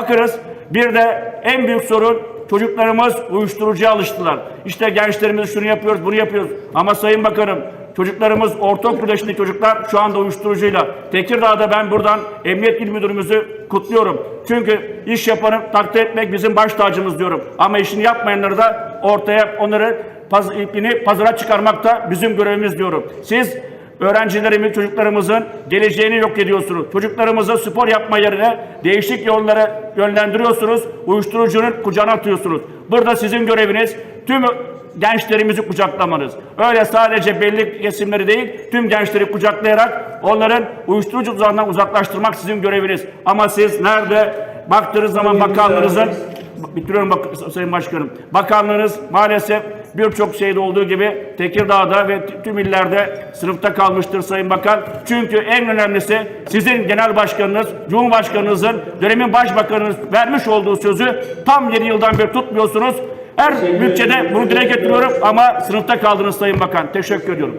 Bakırız bir de en büyük sorun çocuklarımız uyuşturucuya alıştılar. İşte gençlerimiz şunu yapıyoruz bunu yapıyoruz. Ama Sayın Bakanım çocuklarımız ortaokul yaşındaki çocuklar şu anda uyuşturucuyla. Tekirdağ'da ben buradan Emniyet İl Müdürümüzü kutluyorum. Çünkü iş yapanı takdir etmek bizim baş tacımız diyorum. Ama işini yapmayanları da ortaya onları paz, ipini pazara çıkarmak da bizim görevimiz diyorum. Siz öğrencilerimiz, çocuklarımızın geleceğini yok ediyorsunuz. Çocuklarımızı spor yapma yerine değişik yollara yönlendiriyorsunuz. Uyuşturucunun kucağına atıyorsunuz. Burada sizin göreviniz tüm gençlerimizi kucaklamanız. Öyle sadece belli kesimleri değil, tüm gençleri kucaklayarak onların uyuşturucu tuzağından uzaklaştırmak sizin göreviniz. Ama siz nerede baktığınız zaman bakanlığınızın bitiriyorum bak Sayın Başkanım. Bakanlığınız maalesef birçok şeyde olduğu gibi Tekirdağ'da ve tüm illerde sınıfta kalmıştır Sayın Bakan. Çünkü en önemlisi sizin genel başkanınız, Cumhurbaşkanınızın, dönemin başbakanınız vermiş olduğu sözü tam 7 yıldan beri tutmuyorsunuz. Her bütçede bunu dile getiriyorum ama sınıfta kaldınız Sayın Bakan. Teşekkür ediyorum.